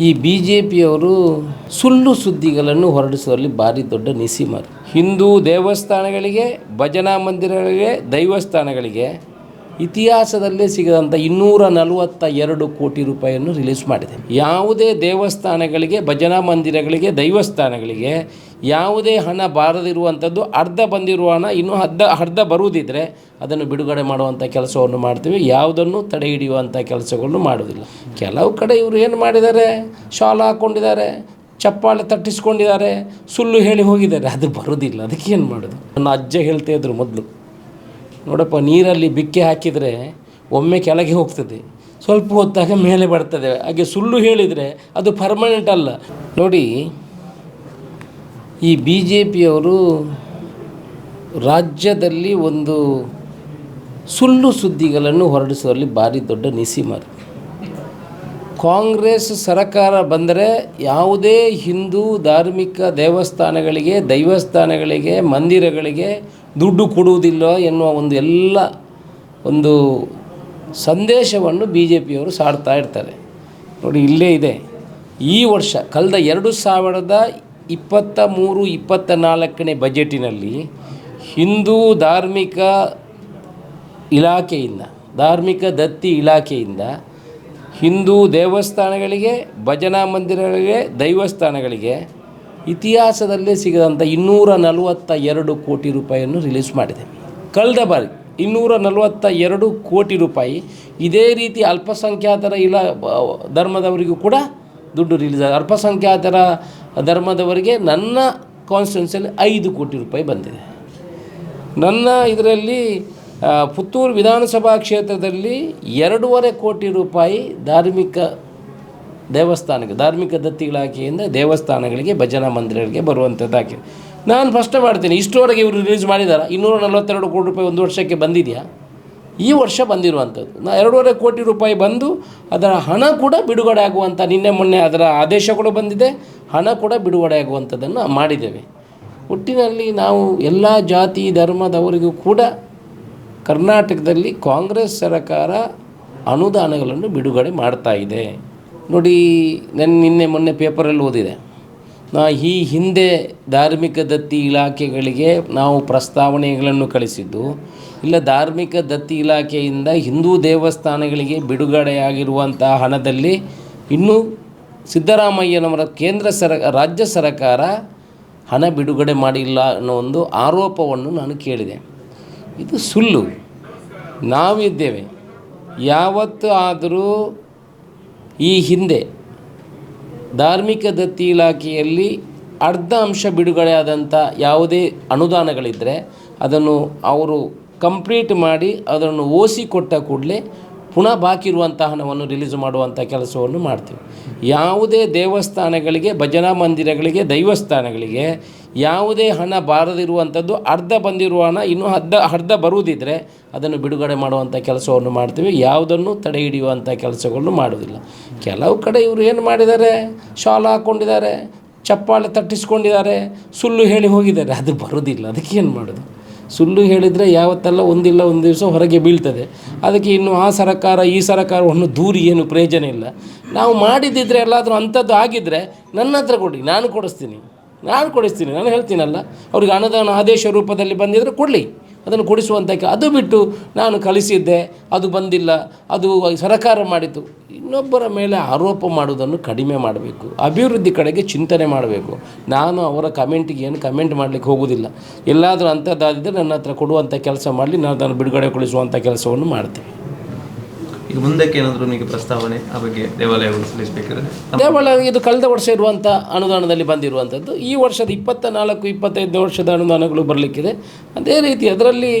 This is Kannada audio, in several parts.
ಈ ಬಿ ಜೆ ಪಿಯವರು ಸುಳ್ಳು ಸುದ್ದಿಗಳನ್ನು ಹೊರಡಿಸುವಲ್ಲಿ ಭಾರಿ ದೊಡ್ಡ ನಿಸಿಮಾರು. ಹಿಂದೂ ದೇವಸ್ಥಾನಗಳಿಗೆ, ಭಜನಾ ಮಂದಿರಗಳಿಗೆ, ದೈವಸ್ಥಾನಗಳಿಗೆ ಇತಿಹಾಸದಲ್ಲೇ ಸಿಗದಂಥ ಇನ್ನೂರ ನಲವತ್ತ ಎರಡು ಕೋಟಿ ರೂಪಾಯಿಯನ್ನು ರಿಲೀಸ್ ಮಾಡಿದೆ. ಯಾವುದೇ ದೇವಸ್ಥಾನಗಳಿಗೆ, ಭಜನಾ ಮಂದಿರಗಳಿಗೆ, ದೈವಸ್ಥಾನಗಳಿಗೆ ಯಾವುದೇ ಹಣ ಬಾರದಿರುವಂಥದ್ದು, ಅರ್ಧ ಬಂದಿರುವ ಹಣ ಇನ್ನೂ ಅರ್ಧ ಅರ್ಧ ಬರುವುದಿದ್ದರೆ ಅದನ್ನು ಬಿಡುಗಡೆ ಮಾಡುವಂಥ ಕೆಲಸವನ್ನು ಮಾಡ್ತೀವಿ. ಯಾವುದನ್ನು ತಡೆ ಹಿಡಿಯುವಂಥ ಕೆಲಸಗಳನ್ನು ಮಾಡೋದಿಲ್ಲ ಕೆಲವು ಕಡೆ ಇವರು ಏನು ಮಾಡಿದ್ದಾರೆ? ಶಾಲ ಹಾಕ್ಕೊಂಡಿದ್ದಾರೆ ಚಪ್ಪಾಳೆ ತಟ್ಟಿಸ್ಕೊಂಡಿದ್ದಾರೆ, ಸುಳ್ಳು ಹೇಳಿ ಹೋಗಿದ್ದಾರೆ. ಅದು ಬರೋದಿಲ್ಲ ಅದಕ್ಕೆ ಏನು ಮಾಡೋದು? ನನ್ನ ಅಜ್ಜ ಹೇಳ್ತಾ ಇದ್ರು ಮೊದಲು. ನೋಡಪ್ಪ, ನೀರಲ್ಲಿ ಬಿಕ್ಕೆ ಹಾಕಿದರೆ ಒಮ್ಮೆ ಕೆಳಗೆ ಹೋಗ್ತದೆ. ಸ್ವಲ್ಪ ಹೊತ್ತಾಗ ಮೇಲೆ ಬರ್ತದೆ. ಹಾಗೆ ಸುಳ್ಳು ಹೇಳಿದರೆ ಅದು ಪರ್ಮನೆಂಟ್ ಅಲ್ಲ. ನೋಡಿ, ಈ ಬಿ ಜೆ ಪಿಯವರು ರಾಜ್ಯದಲ್ಲಿ ಒಂದು ಸುಳ್ಳು ಸುದ್ದಿಗಳನ್ನು ಹೊರಡಿಸುವಲ್ಲಿ ಭಾರಿ ದೊಡ್ಡ ನಿಸಿಮಾರು. ಕಾಂಗ್ರೆಸ್ ಸರಕಾರ ಬಂದರೆ ಯಾವುದೇ ಹಿಂದೂ ಧಾರ್ಮಿಕ ದೇವಸ್ಥಾನಗಳಿಗೆ, ದೈವಸ್ಥಾನಗಳಿಗೆ, ಮಂದಿರಗಳಿಗೆ ದುಡ್ಡು ಕೊಡುವುದಿಲ್ಲ ಎನ್ನುವ ಒಂದು ಎಲ್ಲ ಒಂದು ಸಂದೇಶವನ್ನು ಬಿ ಜೆ ಪಿಯವರು ಸಾಡ್ತಾ ಇರ್ತಾರೆ. ನೋಡಿ, ಇಲ್ಲೇ ಇದೆ. ಈ ವರ್ಷ, ಕಳೆದ ಎರಡು ಸಾವಿರದ ಇಪ್ಪತ್ತ ಮೂರು, ಇಪ್ಪತ್ತ ನಾಲ್ಕನೇ ಬಜೆಟಿನಲ್ಲಿ ಹಿಂದೂ ಧಾರ್ಮಿಕ ಇಲಾಖೆಯಿಂದ, ಧಾರ್ಮಿಕ ದತ್ತಿ ಇಲಾಖೆಯಿಂದ ಹಿಂದೂ ದೇವಸ್ಥಾನಗಳಿಗೆ, ಭಜನಾ ಮಂದಿರಗಳಿಗೆ, ದೈವಸ್ಥಾನಗಳಿಗೆ ಇತಿಹಾಸದಲ್ಲೇ ಸಿಗದಂಥ ಇನ್ನೂರ ನಲವತ್ತ ಎರಡು ಕೋಟಿ ರೂಪಾಯಿಯನ್ನು ರಿಲೀಸ್ ಮಾಡಿದೆ. ಕಳೆದ ಬಾರಿ ಇನ್ನೂರ ನಲವತ್ತ ಎರಡು ಕೋಟಿ ರೂಪಾಯಿ ಇದೇ ರೀತಿ ಅಲ್ಪಸಂಖ್ಯಾತರ ಇಲ್ಲ ಧರ್ಮದವರಿಗೂ ಕೂಡ ದುಡ್ಡು ರಿಲೀಸ್ ಆಗಿದೆ ಅಲ್ಪಸಂಖ್ಯಾತರ ಧರ್ಮದವರಿಗೆ ನನ್ನ ಕಾನ್ಸ್ಟಿಟ್ಯೂನ್ಸಿಯಲ್ಲಿ ಐದು ಕೋಟಿ ರೂಪಾಯಿ ಬಂದಿದೆ. ನನ್ನ ಇದರಲ್ಲಿ ಪುತ್ತೂರು ವಿಧಾನಸಭಾ ಕ್ಷೇತ್ರದಲ್ಲಿ ಎರಡೂವರೆ ಕೋಟಿ ರೂಪಾಯಿ ಧಾರ್ಮಿಕ ದೇವಸ್ಥಾನಕ್ಕೆ, ಧಾರ್ಮಿಕ ದತ್ತಿ ಇಲಾಖೆಯಿಂದ ದೇವಸ್ಥಾನಗಳಿಗೆ ಭಜನಾ ಮಂದಿರಗಳಿಗೆ ಬರುವಂಥದ್ದು ಹಾಕಿದೆ ನಾನು ಫಸ್ಟ್ ಮಾಡ್ತೀನಿ ಇಷ್ಟರವರೆಗೆ ಇವರು ರಿಲೀಸ್ ಮಾಡಿದಾರ? ಇನ್ನೂರ ನಲವತ್ತೆರಡು ಕೋಟಿ ರೂಪಾಯಿ ಒಂದು ವರ್ಷಕ್ಕೆ ಬಂದಿದೆಯಾ? ಈ ವರ್ಷ ಬಂದಿರುವಂಥದ್ದು. ನಾ ಎರಡೂವರೆ ಕೋಟಿ ರೂಪಾಯಿ ಬಂದು ಅದರ ಹಣ ಕೂಡ ಬಿಡುಗಡೆ ಆಗುವಂಥ ನಿನ್ನೆ ಮೊನ್ನೆ ಅದರ ಆದೇಶ ಕೂಡ ಬಂದಿದೆ. ಹಣ ಕೂಡ ಬಿಡುಗಡೆ ಆಗುವಂಥದ್ದನ್ನು ಮಾಡಿದ್ದೇವೆ. ಒಟ್ಟಿನಲ್ಲಿ ನಾವು ಎಲ್ಲ ಜಾತಿ ಧರ್ಮದವರಿಗೂ ಕೂಡ ಕರ್ನಾಟಕದಲ್ಲಿ ಕಾಂಗ್ರೆಸ್ ಸರಕಾರ ಅನುದಾನಗಳನ್ನು ಬಿಡುಗಡೆ ಮಾಡ್ತಾ ಇದೆ. ನೋಡಿ, ನಾನು ನಿನ್ನೆ ಮೊನ್ನೆ ಪೇಪರಲ್ಲಿ ಓದಿದೆ. ನಾ ಈ ಹಿಂದೆ ಧಾರ್ಮಿಕ ದತ್ತಿ ಇಲಾಖೆಗಳಿಗೆ ನಾವು ಪ್ರಸ್ತಾವನೆಗಳನ್ನು ಕಳಿಸಿದ್ದು, ಇಲ್ಲ ಧಾರ್ಮಿಕ ದತ್ತಿ ಇಲಾಖೆಯಿಂದ ಹಿಂದೂ ದೇವಸ್ಥಾನಗಳಿಗೆ ಬಿಡುಗಡೆಯಾಗಿರುವಂಥ ಹಣದಲ್ಲಿ ಇನ್ನೂ ಸಿದ್ದರಾಮಯ್ಯನವರ ಕೇಂದ್ರ ಸರ, ರಾಜ್ಯ ಸರ್ಕಾರ ಹಣ ಬಿಡುಗಡೆ ಮಾಡಿಲ್ಲ ಅನ್ನೋ ಒಂದು ಆರೋಪವನ್ನು ನಾನು ಕೇಳಿದೆ. ಇದು ಸುಳ್ಳು. ನಾವಿದ್ದೇವೆ. ಯಾವತ್ತು ಆದರೂ ಈ ಹಿಂದೆ ಧಾರ್ಮಿಕ ದತ್ತಿ ಇಲಾಖೆಯಲ್ಲಿ ಅರ್ಧ ಅಂಶ ಬಿಡುಗಡೆಯಾದಂಥ ಯಾವುದೇ ಅನುದಾನಗಳಿದ್ದರೆ ಅದನ್ನು ಅವರು ಕಂಪ್ಲೀಟ್ ಮಾಡಿ ಅದನ್ನು ಓಸಿ ಕೊಟ್ಟ ಕೂಡಲೇ ಪುನಃ ಬಾಕಿ ಇರುವಂಥ ಹಣವನ್ನು ರಿಲೀಸ್ ಮಾಡುವಂಥ ಕೆಲಸವನ್ನು ಮಾಡ್ತೀವಿ. ಯಾವುದೇ ದೇವಸ್ಥಾನಗಳಿಗೆ, ಭಜನಾ ಮಂದಿರಗಳಿಗೆ, ದೈವಸ್ಥಾನಗಳಿಗೆ ಯಾವುದೇ ಹಣ ಬಾರದಿರುವಂಥದ್ದು, ಅರ್ಧ ಬಂದಿರುವ ಹಣ, ಇನ್ನೂ ಅರ್ಧ ಅರ್ಧ ಬರುವುದಿದ್ದರೆ ಅದನ್ನು ಬಿಡುಗಡೆ ಮಾಡುವಂಥ ಕೆಲಸವನ್ನು ಮಾಡ್ತೀವಿ. ಯಾವುದನ್ನು ತಡೆ ಹಿಡಿಯುವಂಥ ಕೆಲಸಗಳನ್ನು ಮಾಡೋದಿಲ್ಲ ಕೆಲವು ಕಡೆ ಇವರು ಏನು ಮಾಡಿದ್ದಾರೆ? ಶಾಲ ಹಾಕ್ಕೊಂಡಿದ್ದಾರೆ ಚಪ್ಪಾಳೆ ತಟ್ಟಿಸ್ಕೊಂಡಿದ್ದಾರೆ, ಸುಳ್ಳು ಹೇಳಿ ಹೋಗಿದ್ದಾರೆ. ಅದು ಬರೋದಿಲ್ಲ ಅದಕ್ಕೆ ಏನು ಮಾಡೋದು? ಸುಳ್ಳು ಹೇಳಿದರೆ ಯಾವತ್ತಲ್ಲ ಒಂದಿಲ್ಲ ಒಂದು ದಿವಸ ಹೊರಗೆ ಬೀಳ್ತದೆ. ಅದಕ್ಕೆ ಇನ್ನು ಆ ಸರಕಾರ, ಈ ಸರಕಾರವನ್ನು ದೂರಿ ಏನು ಪ್ರಯೋಜನ ಇಲ್ಲ. ನಾವು ಮಾಡಿದ್ದಿದ್ರೆ ಎಲ್ಲಾದರೂ ಅಂಥದ್ದು ಆಗಿದ್ದರೆ ನನ್ನ ಹತ್ರ ಕೊಡಿ, ನಾನು ಕೊಡಿಸ್ತೀನಿ. ನಾನು ಕೊಡಿಸ್ತೀನಿ, ನಾನು ಹೇಳ್ತೀನಲ್ಲ. ಅವ್ರಿಗೆ ಅನುದಾನ ಆದೇಶ ರೂಪದಲ್ಲಿ ಬಂದಿದ್ದರೆ ಕೊಡಲಿ. ಅದನ್ನು ಕೊಡಿಸುವಂಥ ಅದು ಬಿಟ್ಟು ನಾನು ಕಲಿಸಿದ್ದೆ, ಅದು ಬಂದಿಲ್ಲ, ಅದು ಸರಕಾರ ಮಾಡಿತು ಇನ್ನೊಬ್ಬರ ಮೇಲೆ ಆರೋಪ ಮಾಡುವುದನ್ನು ಕಡಿಮೆ ಮಾಡಬೇಕು. ಅಭಿವೃದ್ಧಿ ಕಡೆಗೆ ಚಿಂತನೆ ಮಾಡಬೇಕು. ನಾನು ಅವರ ಕಮೆಂಟಿಗೆ ಏನು ಕಮೆಂಟ್ ಮಾಡಲಿಕ್ಕೆ ಹೋಗುವುದಿಲ್ಲ. ಎಲ್ಲಾದರೂ ಅಂಥದ್ದಾದಿದ್ದರೆ ನನ್ನ ಹತ್ರ ಕೊಡುವಂಥ ಕೆಲಸ ಮಾಡಲಿ, ನಾನು ಅದನ್ನು ಬಿಡುಗಡೆಗೊಳಿಸುವಂಥ ಕೆಲಸವನ್ನು ಮಾಡ್ತೀನಿ. ಮುಂದಕ್ಕೆ ಏನಾದರೂ ನಿಮಗೆ ಪ್ರಸ್ತಾವನೆ ಆ ಬಗ್ಗೆ ದೇವಾಲಯಗಳು ಸಲ್ಲಿಸಬೇಕಾದ್ರೆ ದೇವಾಲಯ ಇದು ಕಳೆದ ವರ್ಷ ಇರುವಂಥ ಅನುದಾನದಲ್ಲಿ ಬಂದಿರುವಂಥದ್ದು ಈ ವರ್ಷದ ಇಪ್ಪತ್ತ ನಾಲ್ಕು ಇಪ್ಪತ್ತೈದು ವರ್ಷದ ಅನುದಾನಗಳು ಬರಲಿಕ್ಕಿದೆ. ಅದೇ ರೀತಿ ಅದರಲ್ಲಿ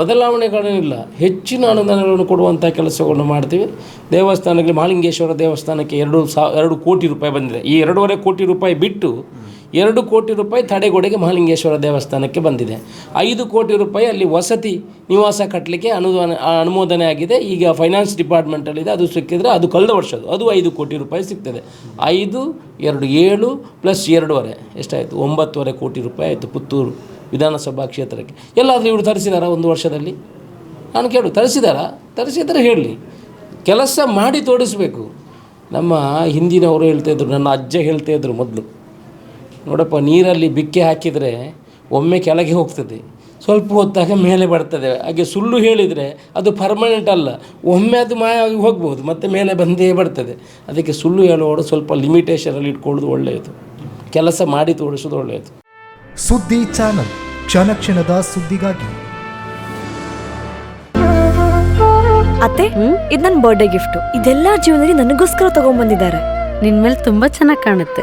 ಬದಲಾವಣೆಗಳೇನಿಲ್ಲ. ಹೆಚ್ಚಿನ ಅನುದಾನಗಳನ್ನು ಕೊಡುವಂಥ ಕೆಲಸಗಳನ್ನು ಮಾಡ್ತೀವಿ. ದೇವಸ್ಥಾನಗಳಿಗೆ ಮಹಾಲಿಂಗೇಶ್ವರ ದೇವಸ್ಥಾನಕ್ಕೆ ಎರಡು ಸಾ, ಎರಡು ಕೋಟಿ ರೂಪಾಯಿ ಬಂದಿದೆ. ಈ ಎರಡೂವರೆ ಕೋಟಿ ರೂಪಾಯಿ ಬಿಟ್ಟು ಎರಡು ಕೋಟಿ ರೂಪಾಯಿ ತಡೆಗೋಡೆಗೆ ಮಹಾಲಿಂಗೇಶ್ವರ ದೇವಸ್ಥಾನಕ್ಕೆ ಬಂದಿದೆ. ಐದು ಕೋಟಿ ರೂಪಾಯಿ ಅಲ್ಲಿ ವಸತಿ ನಿವಾಸ ಕಟ್ಟಲಿಕ್ಕೆ ಅನುದಾನ ಅನುಮೋದನೆ ಆಗಿದೆ. ಈಗ ಫೈನಾನ್ಸ್ ಡಿಪಾರ್ಟ್ಮೆಂಟಲ್ಲಿದೆ ಅದು ಸಿಕ್ಕಿದರೆ ಅದು ಕಳೆದ ವರ್ಷದ್ದು. ಅದು ಐದು ಕೋಟಿ ರೂಪಾಯಿ ಸಿಗ್ತದೆ. ಐದು, ಎರಡು, ಏಳು ಪ್ಲಸ್ ಎರಡೂವರೆ. ಎಷ್ಟಾಯಿತು? ಒಂಬತ್ತುವರೆ ಕೋಟಿ ರೂಪಾಯಿ ಆಯಿತು ಪುತ್ತೂರು ವಿಧಾನಸಭಾ ಕ್ಷೇತ್ರಕ್ಕೆ. ಎಲ್ಲಾದರೂ ಇವರು ತರಿಸಿದಾರಾ ಒಂದು ವರ್ಷದಲ್ಲಿ? ನಾನು ಕೇಳು, ತರಿಸಿದಾರಾ? ತರಿಸಿದರೆ ಹೇಳಲಿ ಕೆಲಸ ಮಾಡಿ ತೋರಿಸಬೇಕು. ನಮ್ಮ ಹಿಂದಿನವರು ಹೇಳ್ತಾಯಿದ್ರು ನನ್ನ ಅಜ್ಜ ಹೇಳ್ತಾಯಿದ್ರು ಮೊದಲು. ನೋಡಪ್ಪ ನೀರಲ್ಲಿ ಬಿಕ್ಕೆ ಹಾಕಿದರೆ ಒಮ್ಮೆ ಕೆಳಗೆ ಹೋಗ್ತದೆ. ಸ್ವಲ್ಪ ಹೊತ್ತಾಗ ಮೇಲೆ ಬರ್ತದೆ. ಹಾಗೆ ಸುಳ್ಳು ಹೇಳಿದರೆ ಅದು ಪರ್ಮನೆಂಟ್ ಅಲ್ಲ. ಒಮ್ಮೆ ಅದು ಮಾಯ ಆಗಿ ಹೋಗ್ಬೋದು ಮತ್ತೆ ಮೇಲೆ ಬಂದೇ ಬರ್ತದೆ. ಅದಕ್ಕೆ ಸುಳ್ಳು ಹೇಳುವವರು ಸ್ವಲ್ಪ ಲಿಮಿಟೇಷನಲ್ಲಿ ಇಟ್ಕೊಳ್ಳೋದು ಒಳ್ಳೆಯದು. ಕೆಲಸ ಮಾಡಿ ತೋರಿಸೋದು ಒಳ್ಳೆಯದು. ಸುದ್ದಿ ಚಾನಲ್ ಕ್ಷಣ ಕ್ಷಣದ ಸುದ್ದಿಗಾಗಿ. ಅತ್ತೆ ಇದು ನನ್ನ ಬರ್ಡೇ ಗಿಫ್ಟ್ ಇದೆಲ್ಲ ಜೀವನದಲ್ಲಿ ನನಗೋಸ್ಕರ ತಗೊಂಡ್ಬಂದಿದ್ದಾರೆ ನಿನ್ ಮೇಲೆ ತುಂಬಾ ಚೆನ್ನಾಗಿ ಕಾಣುತ್ತೆ.